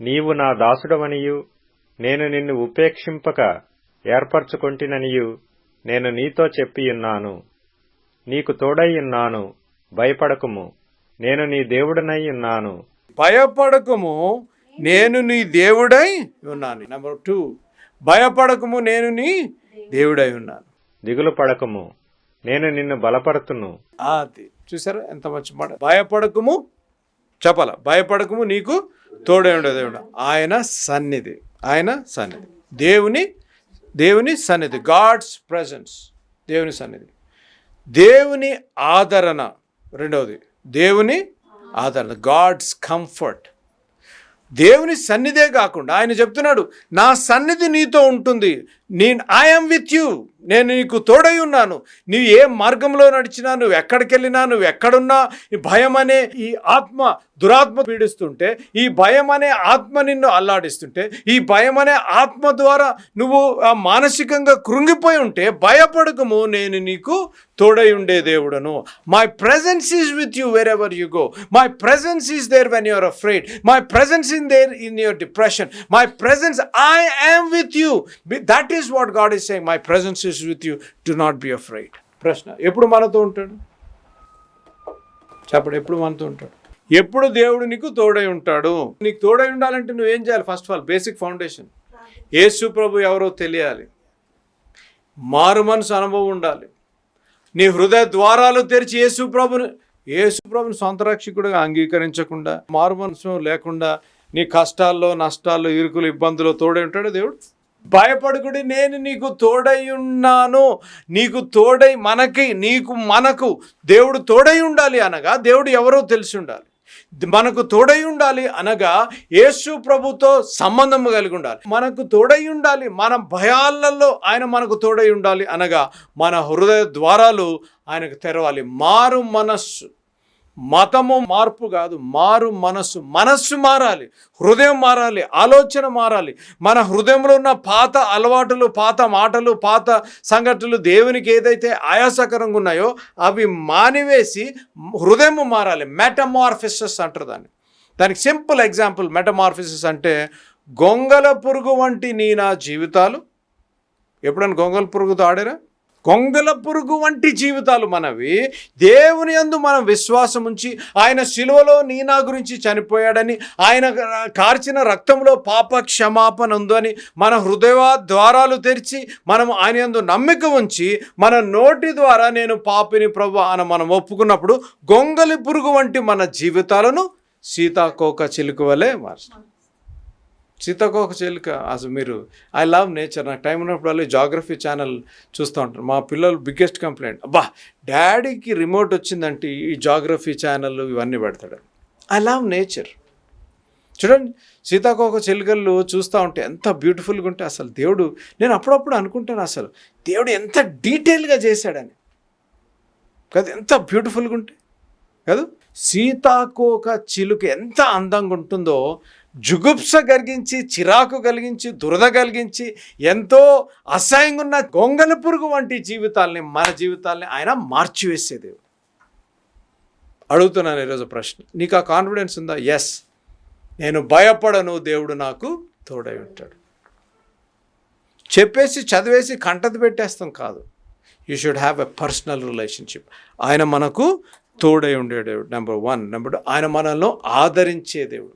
నీవు నా దాసుడవనియు నేను నిన్ను ఉపేక్షింపక ఏర్పరచుకొంటిననియు నేను నీతో చెప్పియున్నాను. నీకు తోడైయున్నాను భయపడకుము నేను నీ దేవుడనై ఉన్నాను. భయపడకము నేను నీ దేవుడై ఉన్నాను. నెంబర్ టూ భయపడకము నేను నీ దేవుడై ఉన్నాను. దిగులు పడకము నేను నిన్ను బలపడుతును. అది చూసారా ఎంత మంచి మాట? భయపడకము చెప్పాల. భయపడకము నీకు తోడే ఉండే దేవుడు. ఆయన సన్నిధి. ఆయన సన్నిధి. దేవుని దేవుని సన్నిధి. God's presence. దేవుని సన్నిధి. దేవుని ఆదరణ. రెండవది. దేవుని ఆదరణ. God's comfort. దేవుని సన్నిధే కాకుండా ఆయన చెప్తున్నాడు నా సన్నిధి నీతో ఉంటుంది. నేను ఐఎమ్ విత్ యూ నేను నీకు తోడై ఉన్నాను. నీవు ఏ మార్గంలో నడిచినా నువ్వు ఎక్కడికి వెళ్ళినా నువ్వు ఎక్కడున్నా ఈ భయం అనే ఈ ఆత్మ దురాత్మ పీడిస్తుంటే ఈ భయం అనే ఆత్మ నిన్ను అల్లాడిస్తుంటే ఈ భయం అనే ఆత్మ ద్వారా నువ్వు ఆ, మానసికంగా కృంగిపోయి ఉంటే భయపడకము నేను నీకు తోడై ఉండే దేవుడను. My presence is with you wherever you go my presence is there when your afraid my presence in there in your depression my presence I am with you that is what God is saying my presence is with you do not be afraid ప్రశ్న. ఎప్పుడు మనతో ఉంటాడు? చెప్పడు ఎప్పుడు మనతో ఉంటాడు? ఎప్పుడు దేవుడు నీకు తోడై ఉంటాడు? నీకు తోడై ఉండాలంటే నువ్వేం చేయాలి? First of all basic foundation Yesu ప్రభు ఎవరో తెలియాలి. మారు మనసు అనుభవం ఉండాలి. నీ హృదయ ద్వారాలు తెరిచి యేసు ప్రభుని యేసు ప్రభుని సొంత అంగీకరించకుండా మారు మనసు లేకుండా నీ కష్టాల్లో నష్టాల్లో ఇరుకులు ఇబ్బందులు తోడై ఉంటాడు దేవుడు. భయపడుకుడి నేను నీకు తోడై ఉన్నాను. నీకు తోడై మనకి నీకు మనకు దేవుడు తోడై ఉండాలి అనగా దేవుడు ఎవరో తెలిసి ఉండాలి. మనకు తోడై ఉండాలి అనగా యేసు ప్రభుతో సంబంధం కలిగి ఉండాలి. మనకు తోడై ఉండాలి మన భయాలలో ఆయన మనకు తోడై ఉండాలి అనగా మన హృదయ ద్వారాలు ఆయనకు తెరవాలి. మారు మనస్సు. మతము మార్పు కాదు మారు మనస్సు మనస్సు మారాలి హృదయం మారాలి ఆలోచన మారాలి. మన హృదయంలో ఉన్న పాత అలవాటులు పాత మాటలు పాత సంఘటనలు దేవునికి ఏదైతే ఆయాసకరంగా ఉన్నాయో అవి మానివేసి హృదయం మారాలి. మెటమార్ఫిసస్ అంటారు దాన్ని. దానికి సింపుల్ ఎగ్జాంపుల్ మెటమార్ఫిసస్ అంటే గొంగల పురుగు వంటి నీ నా జీవితాలు. ఎప్పుడైనా గొంగల పురుగుతో ఆడారా? కొంగల పురుగు వంటి జీవితాలు మనవి. దేవుని యందు మనం విశ్వాసం ఉంచి ఆయన శిలువలో నీ నా గురించి చనిపోయాడని ఆయన కార్చిన రక్తంలో పాప క్షమాపణ ఉందని మన హృదయ ద్వారాలు తెరిచి మనం ఆయన యందు నమ్మిక ఉంచి మన నోటి ద్వారా నేను పాపిని ప్రభు అని మనం ఒప్పుకున్నప్పుడు గొంగలి పురుగు వంటి మన జీవితాలను సీతాకోక చిలుక వలె సీతాకోక చిలుక అసలు మీరు ఐ లవ్ నేచర్ నాకు టైం ఉన్నప్పుడు జాగ్రఫీ ఛానల్ చూస్తూ ఉంటారు. మా పిల్లలు బిగ్గెస్ట్ కంప్లైంట్ అబ్బా డాడీకి రిమోట్ వచ్చిందంటే ఈ జాగ్రఫీ ఛానల్ ఇవన్నీ పెడతాడు. ఐ లవ్ నేచర్ చూడండి సీతాకోక చిలుకలు చూస్తూ ఉంటే ఎంత బ్యూటిఫుల్గా ఉంటే అసలు దేవుడు నేను అప్పుడప్పుడు అనుకుంటాను అసలు దేవుడు ఎంత డీటెయిల్గా చేశాడని. కదా ఎంత బ్యూటిఫుల్గా ఉంటే. కాదు సీతాకోక చిలుక ఎంత అందంగా ఉంటుందో జుగుప్స కలిగించి చిరాకు కలిగించి దురద కలిగించి ఎంతో అసహ్యంగా ఉన్న గొంగల పురుగు వంటి జీవితాల్ని మన జీవితాల్ని ఆయన మార్చివేసే దేవుడు. అడుగుతున్నాను ఈరోజు ప్రశ్న. నీకు ఆ కాన్ఫిడెన్స్ ఉందా? ఎస్ నేను భయపడను దేవుడు నాకు తోడై ఉంటాడు. చెప్పేసి చదివేసి కంటది పెట్టేస్తాం కాదు. You should have a personal relationship ఆయన మనకు తోడై ఉండే దేవుడు నెంబర్ వన్ నెంబర్ టూ ఆయన మనల్ని ఆదరించే దేవుడు.